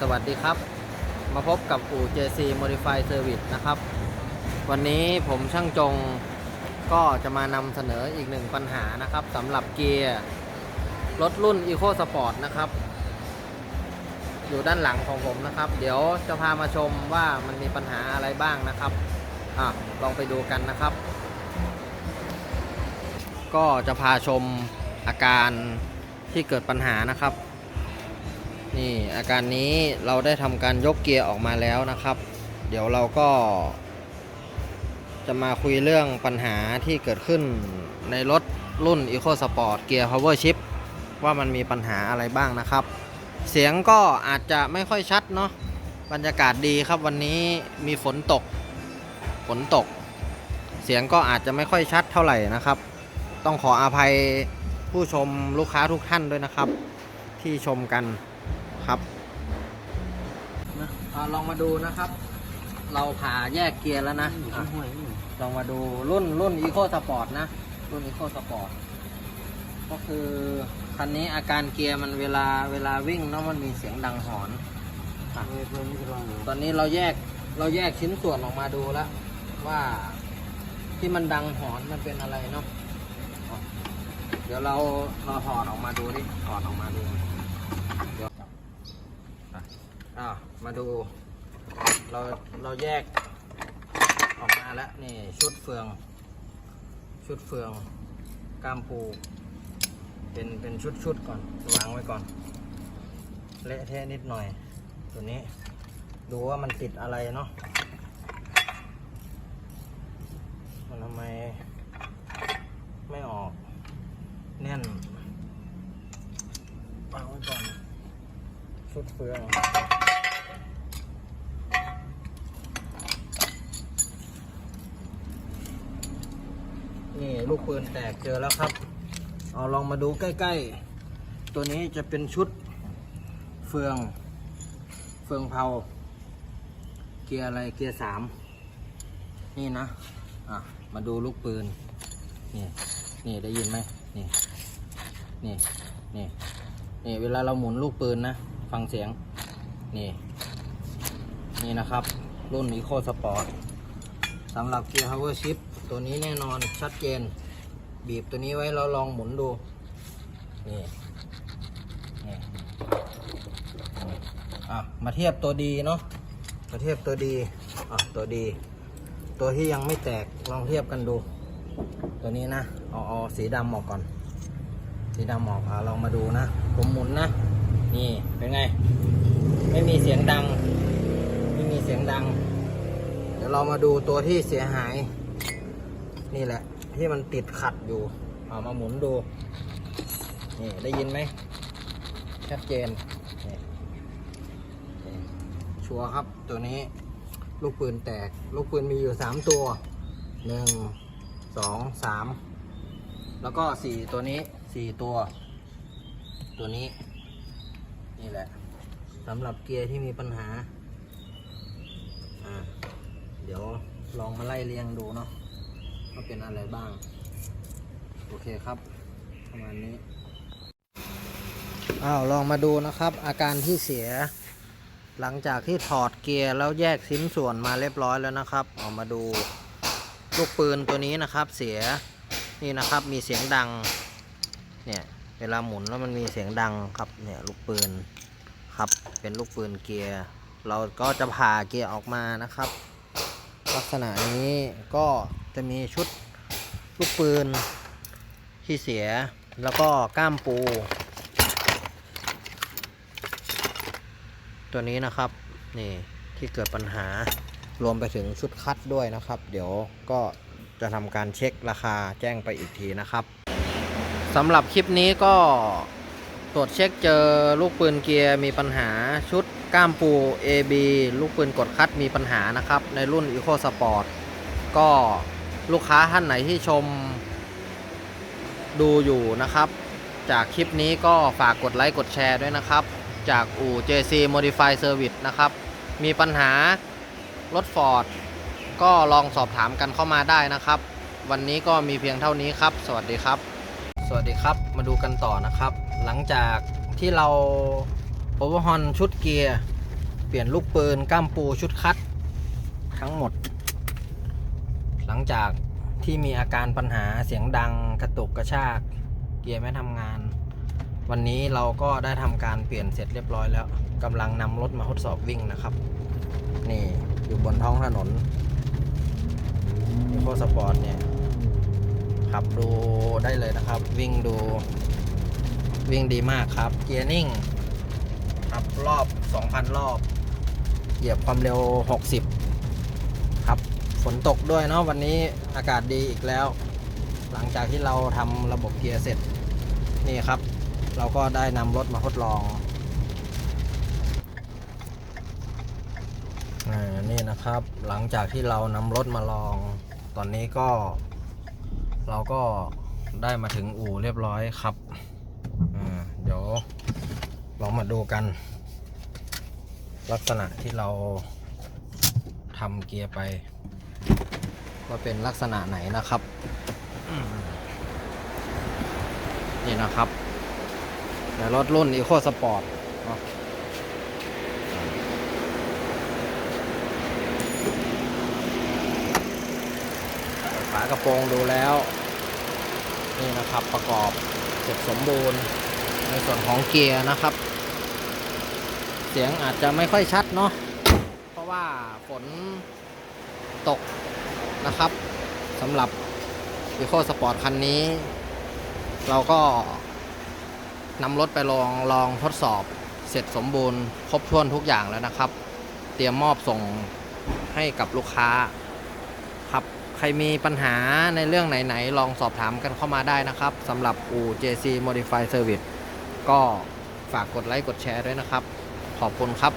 สวัสดีครับ มาพบกับอู่ JC Modify Service นะครับ วันนี้ผมช่างจงก็จะมานำเสนออีกหนึ่งปัญหานะครับสำหรับเกียร์รถรุ่น Eco Sport นะครับ อยู่ด้านหลังของผมนะครับ เดี๋ยวจะพามาชมว่ามันมีปัญหาอะไรบ้างนะครับอะลองไปดูกันนะครับ ก็จะพาชมอาการที่เกิดปัญหานะครับ นี่อาการนี้เราได้ทำการยกเกียร์ออกมาแล้วนะครับ เดี๋ยวเราก็ จะมาคุยเรื่องปัญหาที่เกิดขึ้นในรถรุ่น Eco Sport Gear Power Shift ว่ามันมีปัญหาอะไรบ้างนะครับ เสียงก็อาจจะไม่ค่อยชัดเนาะบรรยากาศดีครับวันนี้มีฝนตก ฝนตก เสียงก็อาจจะไม่ค่อยชัดเท่าไหร่นะครับ ต้องขออภัยผู้ชมลูกค้าทุกท่านด้วยนะครับ ที่ชมกัน ครับนะลองมาดูนะครับ เราผ่าแยกเกียร์แล้วนะอะลองมาดูรุ่นรุ่น Eco Sport นะ รุ่น Eco Sport ก็คือคันนี้อาการเกียร์มันเวลาเวลาวิ่งเนาะมันมีเสียงดังหอนอะตอนนี้เราแยกเราแยกชิ้นส่วนออกมาดูแล้ว ว่าที่มันดังหอนมันเป็นอะไรเนาะเดี๋ยวเราเราถอดออกมาดูดิถอดออกมาดู อะมาดู เราเราแยกออกมาแล้วนี่ชุดเฟือง ชุดเฟืองกล้ามปู เป็นเป็นชุดชุดก่อนวางไว้ก่อน เละเทะนิดหน่อย ตัวนี้ ดูว่ามันติดอะไรเนาะมันทำไมไม่ออกแน่นวางไว้ก่อน ชุดเฟือง นี่ลูกปืนแตกเจอแล้วครับ เอาลองมาดูใกล้ ๆ ตัวนี้จะเป็นชุดเฟือง เฟืองเผา เกียร์อะไรเกียร์สามนี่นะอะมาดูลูกปืน นี่นี่ได้ยินไหมนี่นี่นี่นี่เวลาเราหมุนลูกปืนนะ ฟังเสียง นี่ นี่นะครับ รุ่น Eco Sport สำหรับเกียร์ Power Shift ตัวนี้แน่นอนชัดเจน บีบตัวนี้ไว้เราลองหมุนดูนี่นี่อะมาเทียบตัวดีเนาะมาเทียบตัวดีอะตัวดี ตัวที่ยังไม่แตกลองเทียบกันดู ตัวนี้นะเอาเอาสีดำออกก่อน สีดำออกอะลองมาดูนะ ผมหมุนนะ นี่เป็นไง ไม่มีเสียงดัง ไม่มีเสียงดัง เดี๋ยวเรามาดูตัวที่เสียหาย นี่แหละ ที่มันติดขัดอยู่ เอามาหมุนดู นี่ได้ยินไหมชัดเจนนี่นี่ชัวร์ครับตัวนี้ ลูกปืนแตก ลูกปืนมีอยู่สามตัวหนึ่งสองสามแล้วก็สี่ตัวนี้สี่ตัว ตัวนี้ นี่แหละสำหรับเกียร์ที่มีปัญหาอ่าเดี๋ยวลองมาไล่เรียงดูเนาะ ว่าเป็นอะไรบ้าง โอเคครับ ประมาณนี้ อ้าว ลองมาดูนะครับ อาการที่เสีย หลังจากที่ถอดเกียร์แล้วแยกชิ้นส่วนมาเรียบร้อยแล้วนะครับ ออกมาดูลูกปืนตัวนี้นะครับ เสีย นี่นะครับ มีเสียงดัง เนี่ย เวลาหมุนแล้วมันมีเสียงดังครับ เนี่ยลูกปืนครับ เป็นลูกปืนเกียร์ เราก็จะผ่าเกียร์ออกมานะครับ ลักษณะนี้ก็ จะมีชุดลูกปืนที่เสียแล้วก็ก้ามปู ตัวนี้นะครับนี่ที่เกิดปัญหารวมไปถึงชุดคัดด้วยนะครับ เดี๋ยวก็จะทำการเช็คราคาแจ้งไปอีกทีนะครับสำหรับคลิปนี้ก็ตรวจเช็คเจอลูกปืนเกียร์มีปัญหาชุดก้ามปู AB ลูกปืนกดคัดมีปัญหานะครับ ในรุ่น Eco Sport ก็ ลูกค้าท่านไหนที่ชมดูอยู่นะครับ จากคลิปนี้ก็ฝากกดไลค์กดแชร์ด้วยนะครับ จากอู่ JC Modify Service นะครับ มีปัญหารถ Ford ก็ลองสอบถามกันเข้ามาได้นะครับ วันนี้ก็มีเพียงเท่านี้ครับ สวัสดีครับ สวัสดีครับมาดูกันต่อนะครับ หลังจากที่เราโอเวอร์ฮอนชุดเกียร์ เปลี่ยนลูกปืนก้ามปูชุดคัด ทั้งหมด หลังจากที่มีอาการปัญหาเสียงดังกระตุกกระชาก เกียร์ไม่ทำงาน วันนี้เราก็ได้ทำการเปลี่ยนเสร็จเรียบร้อยแล้วกำลังนำรถมาทดสอบวิ่งนะครับ นี่อยู่บนท้องถนนโคสปอร์ตเนี่ยขับดูได้เลยนะครับ วิ่งดู วิ่งดีมากครับ เกียร์นิ่งครับรอบ 2,000 รอบ เหยียบความเร็ว 60 ฝนตกด้วยเนาะวันนี้อากาศดีอีกแล้ว หลังจากที่เราทำระบบเกียร์เสร็จนี่ครับ เราก็ได้นำรถมาทดลองอานี่นะครับหลังจากที่เรานำรถมาลอง ตอนนี้ก็ เราก็ได้มาถึงอู่เรียบร้อยครับอ่าเดี๋ยวลองมาดูกัน ลักษณะที่เราทำเกียร์ไป ว่าเป็นลักษณะไหนนะครับนี่นะครับในรถรุ่น Eco Sport เนาะเปิดฝากระโปรงดูแล้ว นี่นะครับประกอบเสร็จสมบูรณ์ในส่วนของเกียร์นะครับ เสียงอาจจะไม่ค่อยชัดเนาะเพราะว่าฝนตก นะครับสำหรับ e c o Sport คันนี้ เราก็นำรถไปลองลองทดสอบเสร็จสมบูรณ์ครบถ้วนทุกอย่างแล้วนะครับ เตรียมมอบส่งให้กับลูกค้าครับใครมีปัญหาในเรื่องไหน ๆ ลองสอบถามกันเข้ามาได้นะครับสำหรับอู่ JC Modify Service ก็ฝากกดไลค์กดแชร์ด้วยนะครับ ขอบคุณครับ